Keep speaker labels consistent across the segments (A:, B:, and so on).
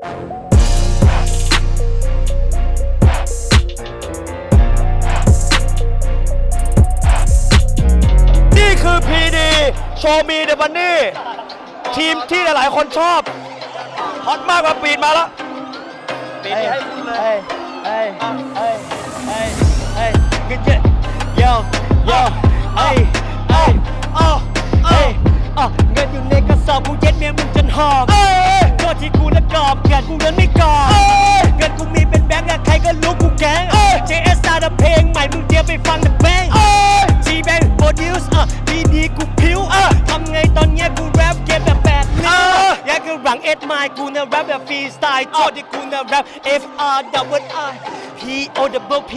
A: นี่คือ PD โชว์มีเดบันนี่ ทีมที่หลายๆ คนชอบ ฮอตมากกว่าปีนมาแล้ว ปีนให้คุณเลย
B: เฮ้ยเฮ้ยเฮ้ย ม่มึง
A: เต
B: รียมไปฟังนะแบง
A: เอ้ย
B: G Bang Produce อะดีดีกูพิ้วอะทำไงตอนเนี้ยกูแรปเกมแบบแปดนิ้ว
A: เอ้ย
B: อยากคือหลังเอ็ดไมล์กูนะแรปแบบฟรีสไตล์โทษที่กูนะแรป F R double I P O double P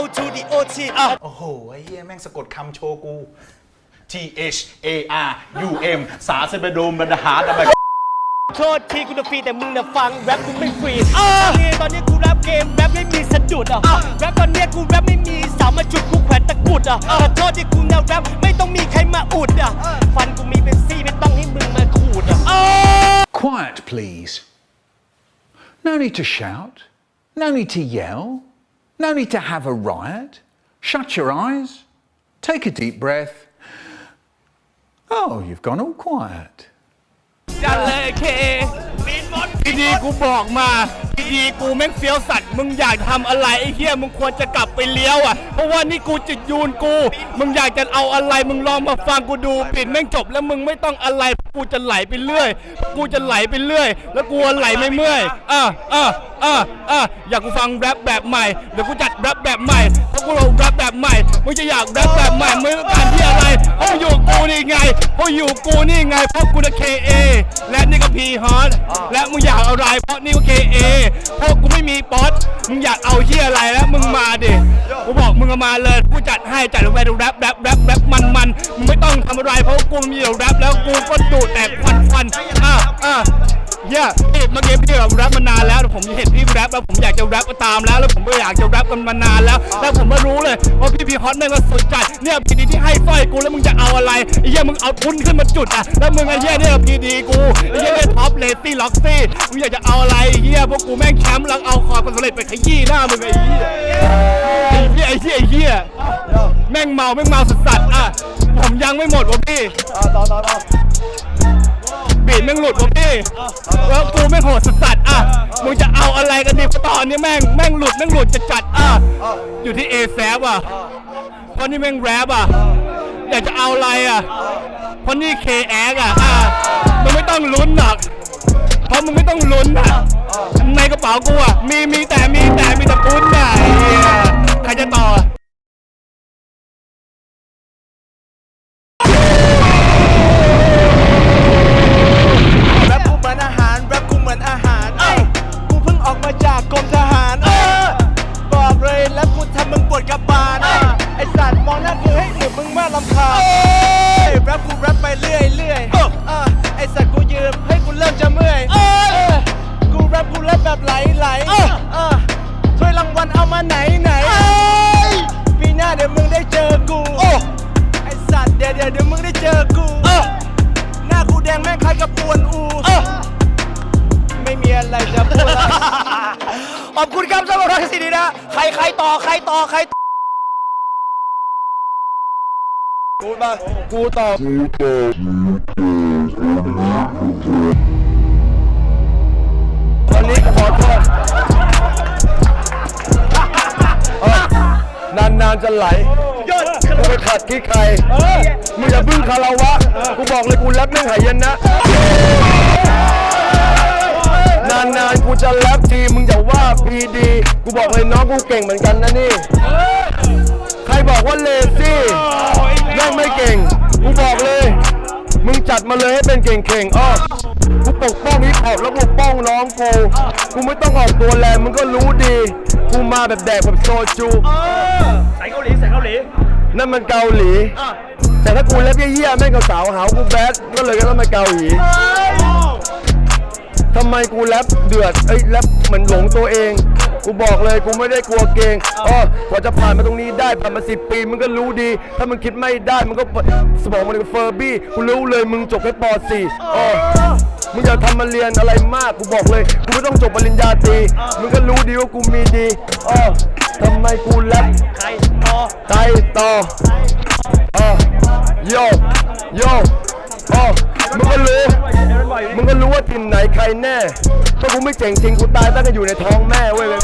B: L to the O T อะ
C: โอ้โห ไอ้เหี้ยแม่งสะกดคำโชว์กู T H A R U M สาเซเบโดมบันดาหาดับแบบ
B: โทษทีกูนะฟรีแต่มึงนะฟังแรปกูไม่ฟรีอะนี่ตอนนี้กูแรปเก มแรปไม่มีสะดุดอะแรปตอนเนี้ยกูแรปไม่มีสาวมาจุดกูแขวนตะกรุดอะแต่โทษที่กูนะแรปไม่ต้องมีใครมาอุดอะฟันกูมีเป็นซี่ไม่ต้องให้มึงมาขูดอะ
D: Quiet, please. No need to shout. No need to yell. No need to have a riot. Shut your eyes. Take a deep breath. Oh, you've gone all quiet.
A: จัดเลยเค ดีดีกูบอกมาดีดีกูแม่งเฟี้ยวสัตว์มึงอยากทำอะไรไอ้เหี้ยมึงควรจะกลับไปเลี้ยวอะเพราะว่านี่กูจิตยูนกู มึงอยากจะเอาอะไรมึงลองมาฟังกูดูปิดแม่งจบแล้วมึงไม่ต้องอะไร กูจะไหลไปเรื่อย กูจะไหลไปเรื่อย แล้วกูไหลไม่เมื่อยอะอะอะอะอยากกูฟังแรปแบบใหม่ เดี๋ยวกูจัดแรปแบบใหม่เพราะกูลงแรปแบบใหม่ มึงจะอยากแรปแบบใหม่ มึงต้องการที่อะไรเพราะมึงอยู่กูนี่ไงเพราะอยู่กูนี่ไง เพราะกูนะ KA และนี่ก็ P Hot และมึงอยากอะไร เพราะนี่ก็ KA เอเพราะกูไม่มีป๊อตมึงอยากเอาเฮียอะไรแล้วมึงมาดิ กูบอกมึงมาเลย กูจัดให้จัดลงไปดูแรปแรปแรปแรปมันมัน ทำอะไรเพราะกูมีแต่แรปแล้วกูก็ดูดแต่ควันควันอะอะเฮียพี่เมื่อกี้พี่แบบแรปมานานแล้ว ผมเห็นพี่แรปแล้วผมอยากจะแรปตามแล้ว แล้วผมก็อยากจะแรปกันมานานแล้ว แล้วผมก็รู้เลยว่าพี่พีฮอตแม่งก็สุดจัดเนี่ยพีดีที่ให้สร้อยกูแล้วมึงจะเอาอะไรไอ้เหี้ยมึงเอาทุนขึ้นมาจุดอะแล้วมึงไอ้เหี้ยเนี่ยพีดีกูไอ้เหี้ยเนี่ยท็อปเลตี้ล็อกซี่มึงอยากจะเอาอะไรเหี้ยพวกกูแม่งแชมป์ล้วเอาความสำเร็จไปขยี้หน้ามึงไอ้เหี้ยไอ้เหี้ยไอ้เหี้ยไอ้เหี้ยแม่งเมาแม่งเมาสุดสัตว์อะ ผมยังไม่หมดวะพี่บีดแม่งหลุดวะพี่แล้วกูแม่งโหดสัสๆอะมึงจะเอาอะไรกันดีเพราะตอนนี้แม่งแม่งหลุดแม่งหลุดจะจัดอะอยู่ที่เอแซอะเพราะนี่แม่งแรปอะอยากจะเอาอะไรอะเพราะนี่เคแออะอะมึงไม่ต้องลุ้นหรอกเพราะมึงไม่ต้องลุ้นอะในกระเป๋ากูอะมีมีแต่มีแว
B: นอูไม่มีอะไรจะพูด
A: ขอบคุณครับสำหรับทักษิณนะ ใครใครต่อใครต่อใครต่อกูมากูต่อ
E: วันนี้ขอโทษนานๆจะไหล กูไปขัดที่ใครมึงอย่าบึ้งคาราวะ กูบอกเลยกูแรปแม่งหายนะ นานๆกูจะแรปทีมึงอย่าว่าพีดี กูบอกเลยน้องกูเก่งเหมือนกันนะนี่ ใครบอกว่าเลซี่แม่งไม่เก่ง กูบอกเลย มึงจัดมาเลยให้เป็นเก่งๆอ้อกูปกป้องฮิปฮอปแล้วปกป้องน้องกู กูไม่ต้องออกตัวแรงมึงก็รู้ดี กูมาแบบแดกแบบโซจู นั่นมันเกาหลี แต่ถ้ากูเล็บเยี่ยๆแม่งกับสาวหาวกูแบดก็เลยก็ต้องมาเกาหลีทำไมกูแรปเดือดเอ้ยแรปเหมือนหลงตัวเอง กูบอกเลยกูไม่ได้กลัวเกงอ๋อกว่าจะผ่านมาตรงนี้ได้ผ่านมาสิปีมึงก็รู้ดี ถ้ามึงคิดไม่ได้มึงก็สมองมันก็เฟอร์บี้กูรู้เลยมึงจบแค่ป .4 อ๋อมึงอย่าทำมาเรียนอะไรมากกูบอกเลย กูไม่ต้องจบปริญญาตรีมึงก็รู้ดีว่ากูมีดีอ๋อ ทำไมกูแรป
A: ใครต่อ
E: ใครต่อเออโยโยเออมึงก็รู้มึงก็รู้ว่าทีมไหนใครแน่ถ้ากูไม่เจ๋งจริงกูตายตั้งแต่อยู่ในท้องแม่เว้ยเว้ย